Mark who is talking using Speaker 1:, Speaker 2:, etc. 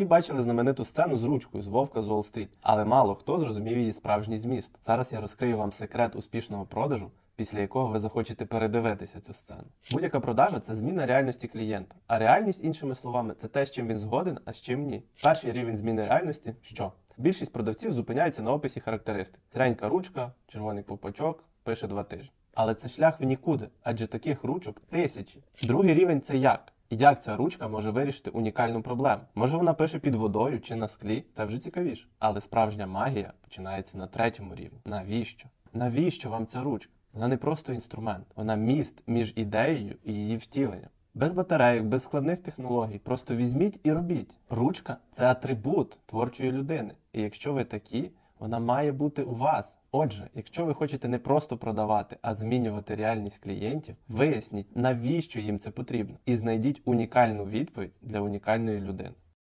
Speaker 1: Всі бачили знамениту сцену з ручкою з Вовка з Уолл-стріт, але мало хто зрозумів її справжній зміст. Зараз я розкрию вам секрет успішного продажу, після якого ви захочете передивитися цю сцену. Будь-яка продажа це зміна реальності клієнта. А реальність, іншими словами, це те, з чим він згоден, а з чим ні. Перший рівень зміни реальності що? Більшість продавців зупиняються на описі характеристик: тренька ручка, червоний ковпачок, пише два тижні. Але це шлях в нікуди, адже таких ручок тисячі. Другий рівень це як. Як ця ручка може вирішити унікальну проблему? Може вона пише під водою чи на склі? Це вже цікавіше. Але справжня магія починається на третьому рівні. Навіщо? Навіщо вам ця ручка? Вона не просто інструмент, вона міст між ідеєю і її втіленням. Без батарейок, без складних технологій. Просто візьміть і робіть. Ручка це атрибут творчої людини. І якщо ви такі, вона має бути у вас. Отже, якщо ви хочете не просто продавати, а змінювати реальність клієнтів, виясніть, навіщо їм це потрібно, і знайдіть унікальну відповідь для унікальної людини.